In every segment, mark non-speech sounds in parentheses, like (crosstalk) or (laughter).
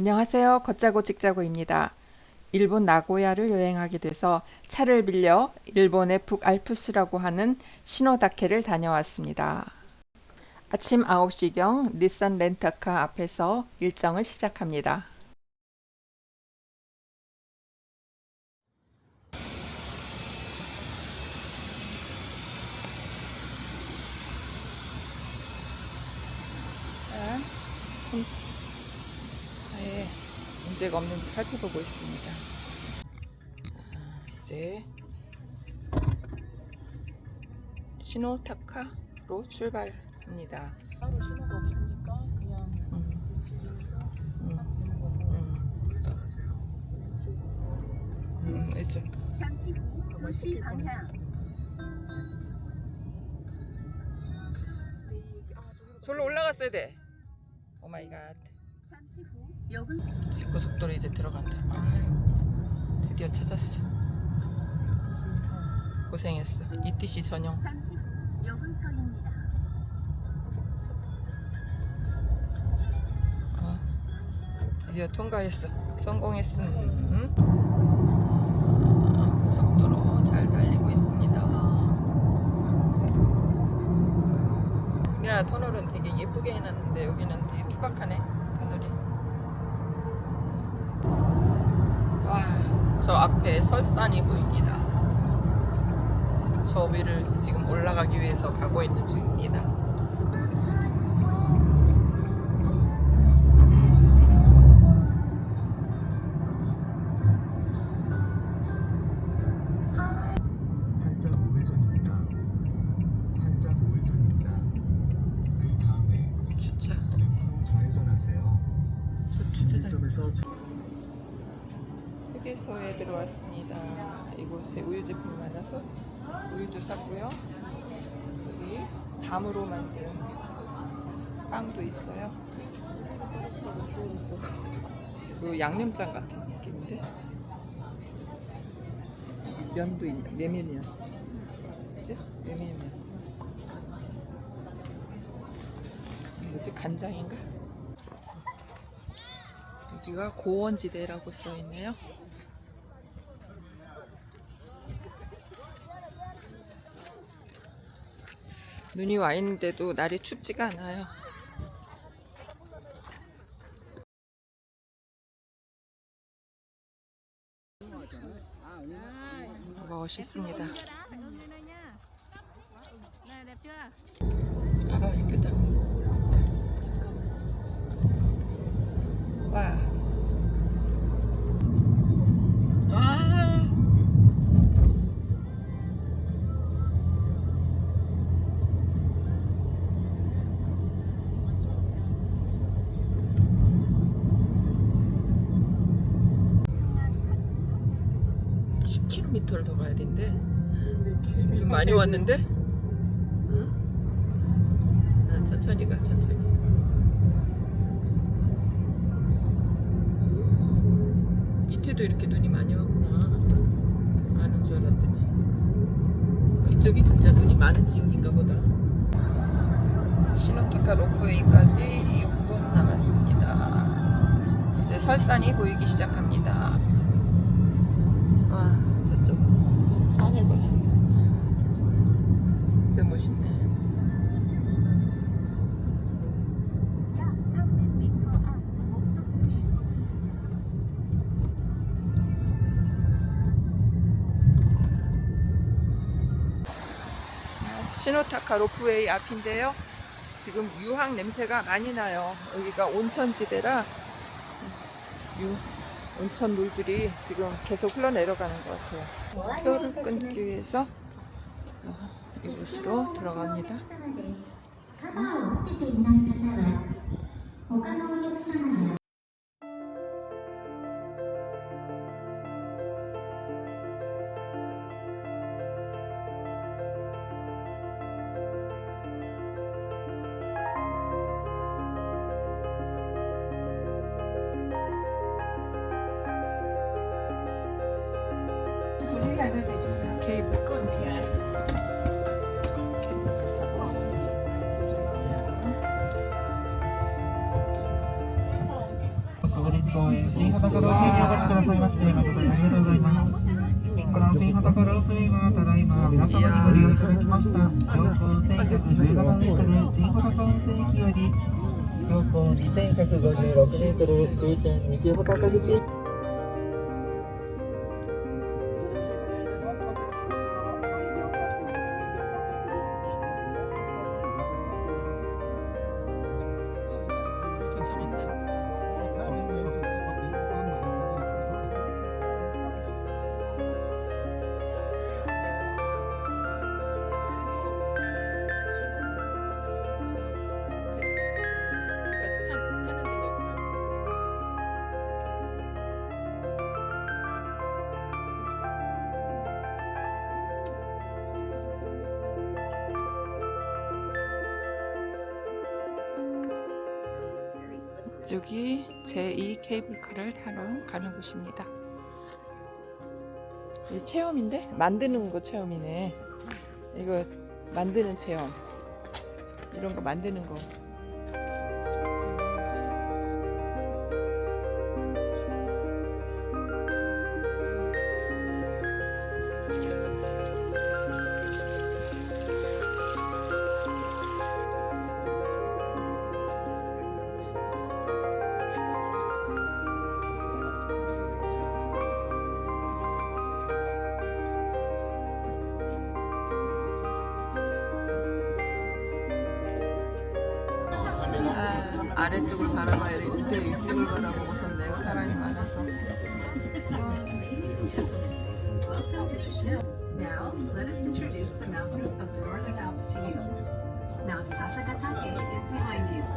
안녕하세요. 걷자고 찍자고입니다. 일본 나고야를 여행하게 돼서 차를 빌려 일본의 북알프스라고 하는 시노다케를 다녀왔습니다. 아침 9시경 닛산 렌터카 앞에서 일정을 시작합니다. 자, 차에 문제가 없는지 살펴보고 있습니다. 아, 이제 시노타카로 출발합니다. 따로 신호가 없으니까 그냥 음, 지금부터 음, 딱 되는 거고 음, 음, 이쪽. 잠시 후 도시 방향. 저로 올라갔어야 돼. 오 마이 갓. 고속도로 이제 들어간다. 아유, 드디어 찾았어. 고생했어. ETC 전용. 잠시 후 역은선입니다. 어, 드디어 통과했어. 성공했음. 응? 고속도로 잘 달리고 있습니다. 우리나라 터널은 되게 예쁘게 해놨는데 여기는 되게 투박하네. 터널이. 와, 저 앞에 설산이 보입니다. 저 위를 지금 올라가기 위해서 가고 있는 중입니다. 살짝 우회전입니다. 살짝 우회전입니다. 그 다음에 주차. 왼쪽 좌회전하세요. 저 주차장. 점에서 휴게소에 들어왔습니다. 이곳에 우유 제품이 많아서 우유도 샀고요. 여기 밤으로 만든 빵도 있어요. 그 양념장 같은 느낌인데 면도 있네. 메밀면. 그지? 메밀면. 뭐지? 간장인가? 여기가 고원지대라고 써 있네요. 눈이 와 있는데도 날이 춥지가 않아요. 멋있습니다. 아, 이쁘다. 와. 와. 많이 왔는데? 응? 아, 천천히 가, 천천히. 밑에도 이렇게 눈이 많이 왔구나. 아는 줄 알았더니. 이쪽이 진짜 눈이 많은 지역인가 보다. 시노키카 로프웨이까지 6분 남았습니다. 이제 설산이 보이기 시작합니다. 시노타카 로프웨이 앞인데요. 지금 유황 냄새가 많이 나요. 여기가 온천지대라 유, 온천 물들이 지금 계속 흘러내려가는 것 같아요. 표를 끊기 위해서 어, 이곳으로 들어갑니다. カ港へ新型からお越しくださいまして誠にありがとうございます。この新型からお船はただいま皆様にご利用いただきました標高1117メートル新穂高温泉駅より標高2156メートル終点西穂高口 이쪽이 제2 케이블카를 타러 가는 곳입니다. 이 체험인데 만드는 거 체험이네. 이거 만드는 체험. 이런 거 만드는 거. 아, 아래쪽을 바라봐야 되는데 이쪽을 바라보고선 내가 사람이 많아서 Asakatake is behind you.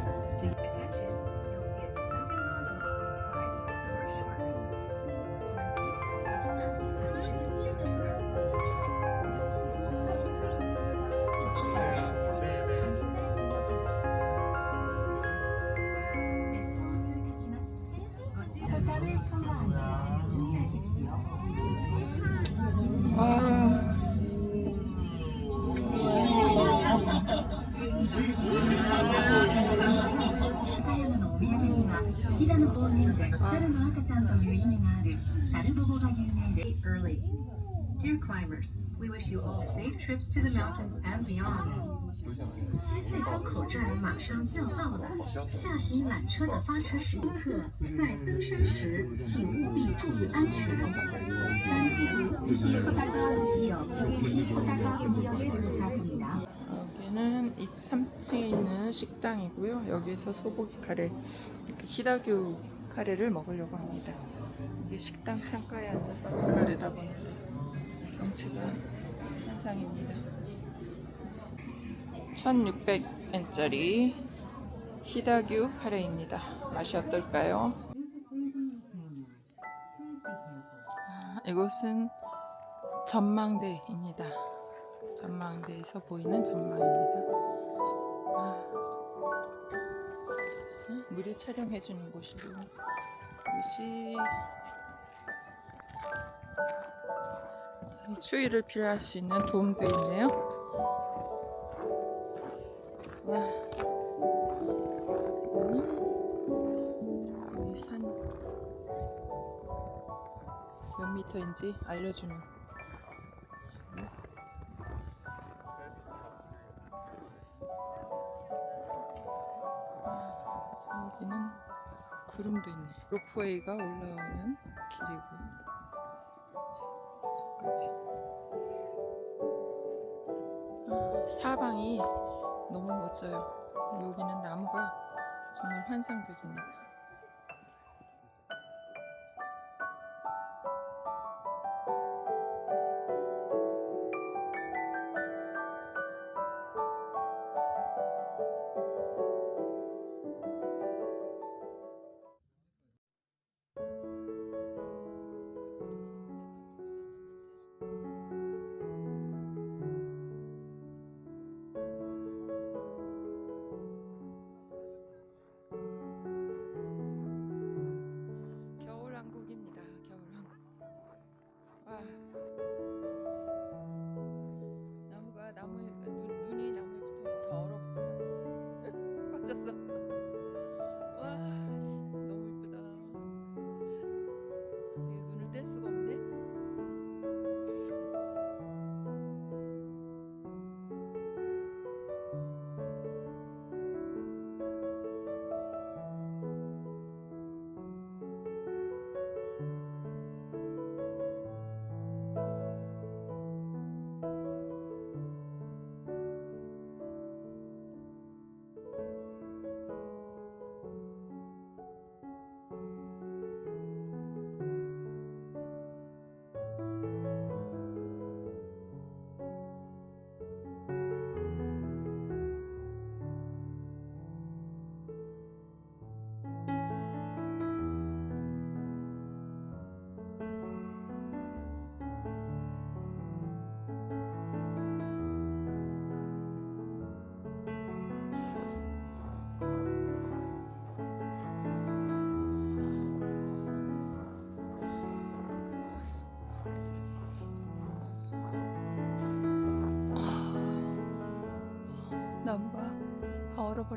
飛騨の方言で猿の赤ちゃんという意味がある猿ボボが有名で early. Dear climbers, we wish you all safe trips to the mountains and beyond. 西隧东口站马上就要到了，下巡缆车的发车时刻，在登山时请务必注意安全。잠시 후 시호다가우디역 시호다가우디역에 도착합니다. 여기는 3층에 있는 식당이고요. 여기서 소고기 카레, 이렇게 히다규 카레를 먹으려고 합니다. 이게 식당 창가에 앉아서 바를 내다보는데 경치가 한상입니다. 1600엔짜리 히다규 카레입니다. 맛이 어떨까요? 아, 이곳은 전망대입니다. 전망대에서 보이는 전망입니다. 아, 음, 무료 촬영해주는 곳이고 이것이 이 추위를 피할 수 있는 도움도 있네요. 와, 음, 이산 몇 미터인지 알려주는 저기는 구름도 있네. 로프웨이가 올라오는 길이고. 저까지. 아, 사방이 너무 멋져요. 여기는 나무가 정말 환상적입니다.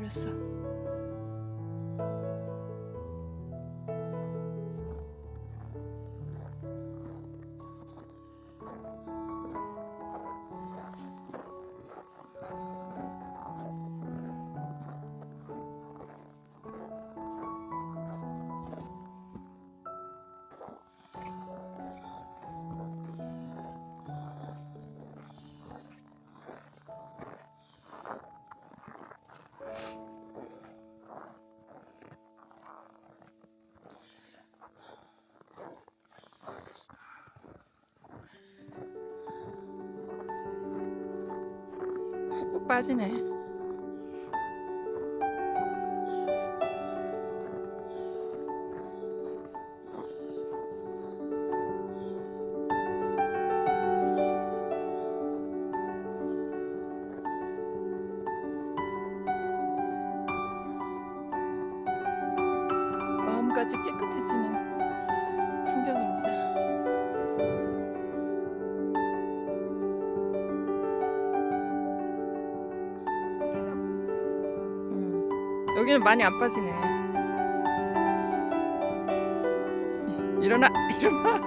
Marissa. 빠지네. 마음까지 깨끗해지는 여기는 많이 안 빠지네. 일어나, (laughs) 일어나.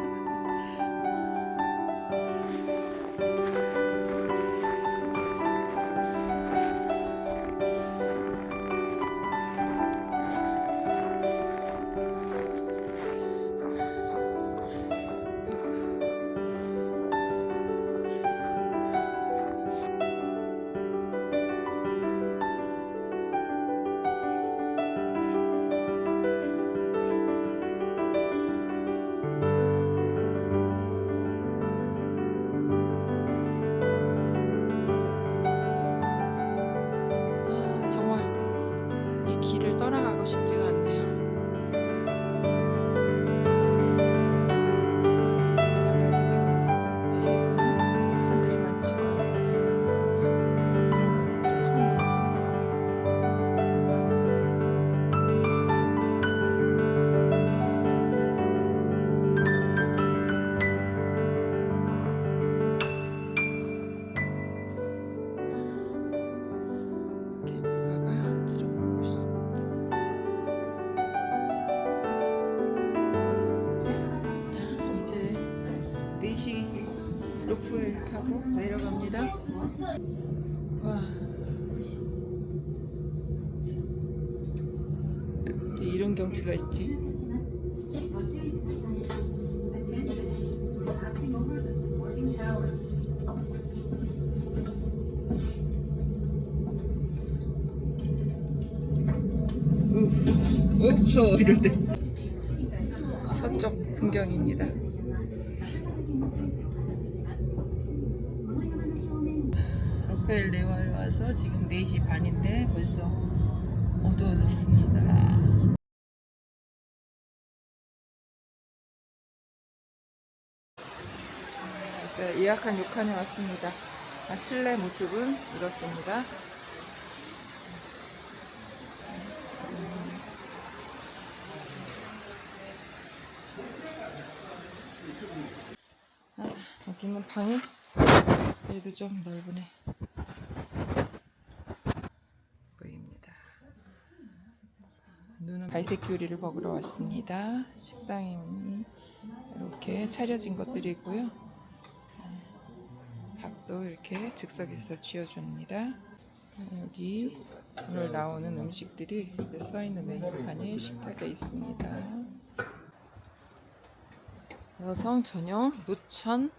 와. 이런 경치가 있지? 으, 으, 무서워 이럴 때. 지금 4시 반인데 벌써 어두워졌습니다. 네, 예약한 욕칸에 왔습니다. 아, 실내 모습은 이렇습니다. 아, 여기는 방이 그래도 좀 넓으네. 보입니다. 눈은 갈색 요리를 먹으러 왔습니다. 오니 이렇게 차려진 것들이 있고요. 네, 밥도 이렇게 즉석에서 지어줍니다. 여기 오늘 나오는 음식들이 써있는 메뉴판이 식탁에 있습니다. 여성 전용 노천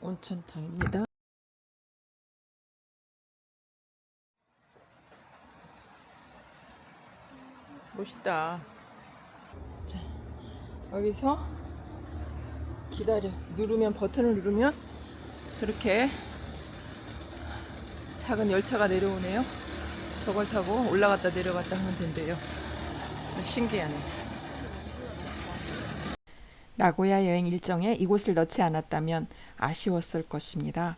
온천탕입니다. 멋있다. 자, 여기서 기다려. 누르면 버튼을 누르면 저렇게 작은 열차가 내려오네요. 저걸 타고 올라갔다 내려갔다 하면 된대요. 신기하네. 나고야 여행 일정에 이곳을 넣지 않았다면 아쉬웠을 것입니다.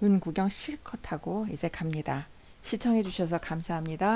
눈 구경 실컷 하고 이제 갑니다. 시청해주셔서 감사합니다.